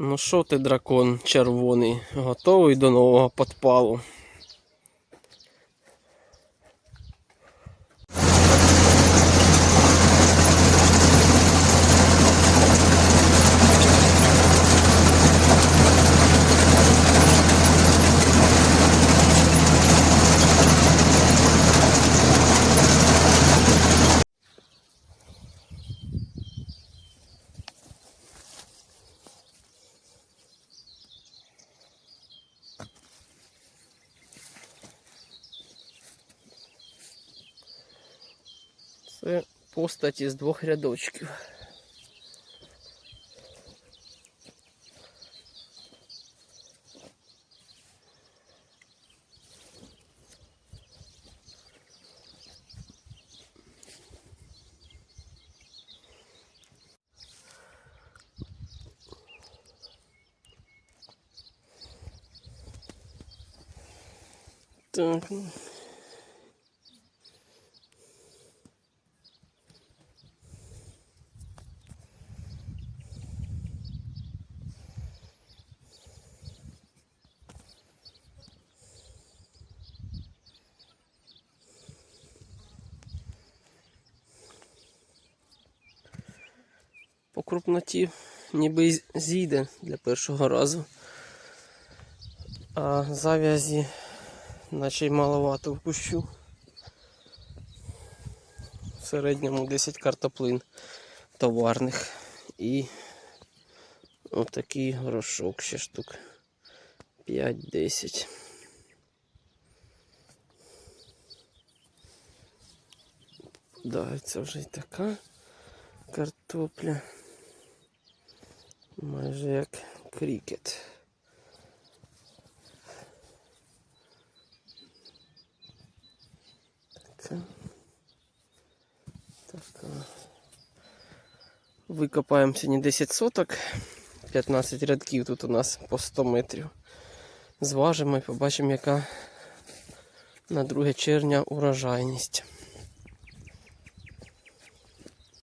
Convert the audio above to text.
Ну що ти, дракон червоний, готовий до нового подпалу? Це постать із двох рядочків. Так, по крупноті ніби зійде для першого разу. А зав'язі наче й маловато впущу. В середньому 10 картоплин товарних. І отакий горошок ще штук 5-10. Да, це вже й така картопля. Майже як крікет. Така. Така. Викопаємо сьогодні 10 соток. 15 рядків тут у нас по 100 метрів. Зважимо і побачимо, яка на 2 червня урожайність.